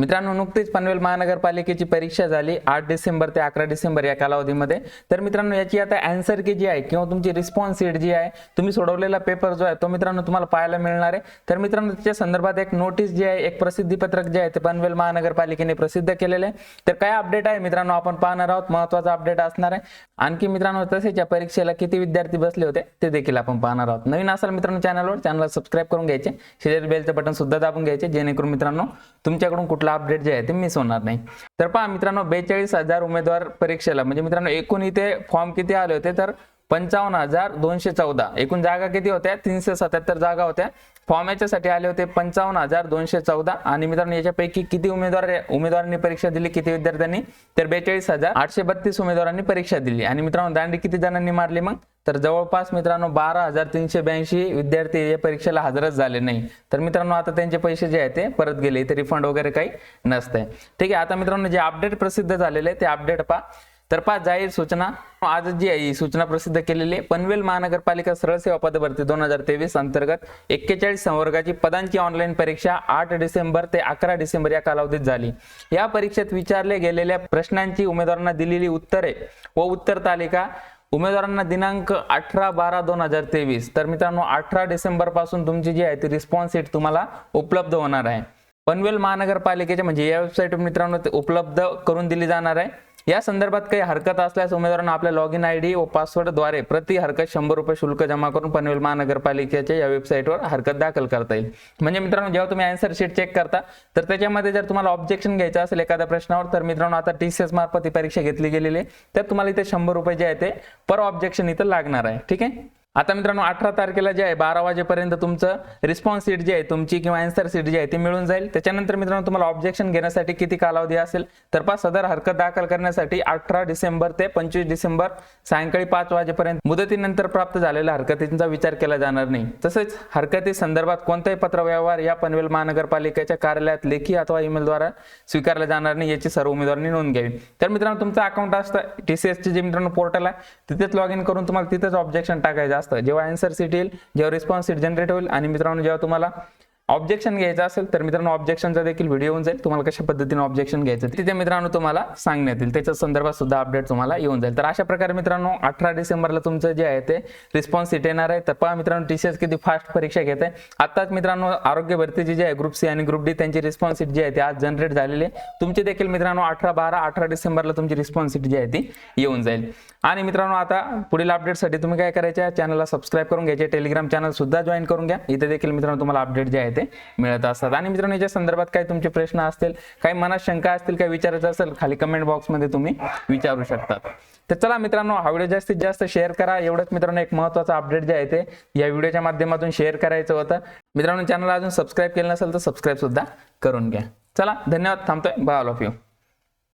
मित्रांनो नुकतीच पनवेल महानगरपालिकेची परीक्षा झाली आठ डिसेंबर ते अकरा डिसेंबर या कालावधीमध्ये. तर मित्रांनो याची आता अँसर की जी आहे किंवा तुमची रिस्पॉन्स सीट जी आहे तुम्ही सोडवलेला पेपर जो आहे तो मित्रांनो तुम्हाला पाहायला मिळणार आहे. तर मित्रांनो त्याच्या संदर्भात एक नोटीस जी आहे एक प्रसिद्धीपत्रक जे आहे ते पनवेल महानगरपालिकेने प्रसिद्ध केलेले आहे. तर काय अपडेट आहे मित्रांनो आपण पाहणार आहोत. महत्त्वाचा अपडेट असणार आहे. आणखी मित्रांनो तसेच या परीक्षेला किती विद्यार्थी बसले होते ते देखील आपण पाहणार आहोत. नवीन असाल मित्रांनो चॅनलवर चॅनलला सबस्क्राईब करून घ्यायचे. शेजारी बेलचं बटन सुद्धा दाबून घ्यायचे जेणेकरून मित्रांनो तुमच्याकडून कुठला अपडेट जे आहे ते मिस होणार नाही. तर पहा मित्रांनो बेचाळीस हजार उमेदवार परीक्षेला म्हणजे मित्रांनो एकूण इथे फॉर्म किती आले होते? तर पंचावन्न हजार दोनशे चौदा. एकूण जागा किती होत्या? तीनशे सत्याहत्तर जागा होत्या. फॉर्म याच्यासाठी आले होते पंचावन्न हजार दोनशे चौदा. आणि मित्रांनो याच्यापैकी किती उमेदवार उमेदवारांनी परीक्षा दिली? किती विद्यार्थ्यांनी? तर बेचाळीस हजार आठशे बत्तीस उमेदवारांनी परीक्षा दिली. आणि मित्रांनो दांडी किती जणांनी मारली मग? तर जवळपास मित्रांनो बारा हजार तीनशे ब्याऐंशी विद्यार्थी या परीक्षेला हजरच झाले नाही. तर मित्रांनो आता त्यांचे पैसे जे आहेत ते परत गेले. इथे रिफंड वगैरे काही नसतंय. ठीक आहे आता मित्रांनो जे अपडेट प्रसिद्ध झालेले आहे ते अपडेट पहा. तर पहा जाहीर सूचना. आज जी आहे ही सूचना प्रसिद्ध केलेली आहे. पनवेल महानगरपालिका सरळ सेवा पदभरती दोन हजार तेवीस अंतर्गत एक्केचाळीस संवर्गाची पदांची ऑनलाईन परीक्षा आठ डिसेंबर ते अकरा डिसेंबर या कालावधीत झाली. या परीक्षेत विचारले गेलेल्या प्रश्नांची उमेदवारांना दिलेली उत्तरे व उत्तर तालिका उमेदवारांना दिनांक अठरा बारा दोन हजार तेवीस. तर मित्रांनो अठरा डिसेंबरपासून तुमची जी आहे ती रिस्पॉन्स सीट तुम्हाला उपलब्ध होणार आहे. पनवेल महानगरपालिकेच्या म्हणजे या वेबसाईट मित्रांनो ते उपलब्ध करून दिली जाणार आहे. या संदर्भात काही हरकत असल्यास उमेदवारांना आपल्या लॉग इन आय डी व पासवर्डद्वारे प्रति हरकत शंभर रुपये शुल्क जमा करून पनवेल महानगरपालिकेच्या या वेबसाईटवर हरकत दाखल करता येईल. म्हणजे मित्रांनो जेव्हा तुम्ही आन्सर शीट चेक करता तर त्याच्यामध्ये जर तुम्हाला ऑब्जेक्शन घ्यायचं असेल एखाद्या प्रश्नावर तर मित्रांनो आता टी सी एस मार्फत ही परीक्षा घेतली गेलेली आहे. तर तुम्हाला इथे शंभर रुपये जे आहे ते पर ऑब्जेक्शन इथं लागणार आहे. ठीक आहे? आता मित्रांनो अठरा तारखेला जे आहे बारा वाजेपर्यंत तुमचं रिस्पॉन्स सीट जी आहे तुमची किंवा आन्सर सीट जी आहे ती मिळून जाईल. त्याच्यानंतर मित्रांनो तुम्हाला ऑब्जेक्शन घेण्यासाठी किती कालावधी असेल तर पाच सदर हरकत दाखल करण्यासाठी अठरा डिसेंबर ते पंचवीस डिसेंबर सायंकाळी पाच वाजेपर्यंत मुदतीनंतर प्राप्त झालेल्या हरकतींचा विचार केला जाणार नाही. तसेच हरकती संदर्भात कोणताही पत्रव्यवहार या पनवेल महानगरपालिकेच्या कार्यालयात लेखी अथवा ईमेलद्वारा स्वीकारला जाणार नाही याची सर्व उमेदवारांनी नोंद घ्यावी. तर मित्रांनो तुमचं अकाउंट असतं टीसीएसचे जे मित्रांनो पोर्टल आहे तिथेच लॉग इन करून तुम्हाला तिथेच ऑब्जेक्शन टाकायचं. असतं. जेव्हा आन्सर सीट येईल जेव्हा रिस्पॉन्स सीट जनरेट होईल. आणि मित्रांनो जेव्हा तुम्हाला ऑब्जेक्शन घ्यायचं असेल तर मित्रांनो ऑब्जेक्शनचा देखील व्हिडिओ येऊन जाईल. तुम्हाला कशा पद्धतीने ऑब्जेक्शन घ्यायचं तिथे मित्रांनो तुम्हाला सांगण्यात येईल. त्याच्या संदर्भात सुद्धा अपडेट तुम्हाला येऊन जाईल. तर अशा प्रकारे मित्रांनो अठरा डिसेंबरला तुमचं जे आहे ते रिस्पॉन्स सीट येणार आहे. तर पहा मित्रांनो टीसीएस किती फास्ट परीक्षा घेत आहे. आताच मित्रांनो आरोग्य भरतीची जी आहे ग्रुप सी आणि ग्रुप डी त्यांची रिस्पॉन्स सीट जी आहे ती आज जनरेट झालेली आहे. तुमची देखील मित्रांनो अठरा बारा अठरा डिसेंबरला तुमची रिस्पॉन्स सीट जी आहे ती येऊन जाईल. आणि मित्रांनो आता पुढील अपडेटसाठी तुम्ही काय करायचे चॅनलला सबस्क्राईब करून घ्यायचे टेलिग्राम चॅनल सुद्धा जॉईन करून घ्या. इथे देखील मित्रांनो तुम्हाला अपडेट जे आहे ते मिळत असतात. आणि मित्रांनो याच्या संदर्भात काही तुमचे प्रश्न असतील काही मनात शंका असतील काही विचारायचं असेल खाली कमेंट बॉक्समध्ये तुम्ही विचारू शकतात. तर चला मित्रांनो हा व्हिडिओ जास्तीत जास्त शेअर करा. एवढंच मित्रांनो एक महत्त्वाचा अपडेट जे आहे ते या व्हिडिओच्या माध्यमातून शेअर करायचं होतं. मित्रांनो चॅनल अजून सबस्क्राईब केलं नसेल तर सबस्क्राईब सुद्धा करून घ्या. चला धन्यवाद. थांबतोय. Bye all of you